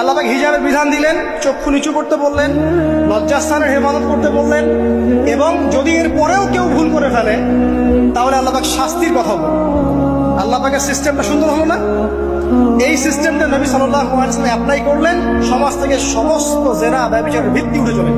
আল্লাহ পাক হিজাবের বিধান দিলেন, চক্ষু নিচু করতে বললেন, লজ্জাস্থানের হেফাজত করতে বললেন, এবং যদি এর পরেও কেউ ভুল করে ফেলে, তাহলে আল্লাহ পাক শাস্তির কথা বলেন আল্লাহ পাকের সিস্টেমটা সুন্দর হলো না? এই সিস্টেমটা নবী সাল্লাহ অ্যাপ্লাই করলেন, সমাজ থেকে সমস্ত জেনা ব্যবচারের ভিত্তি উঠে চলে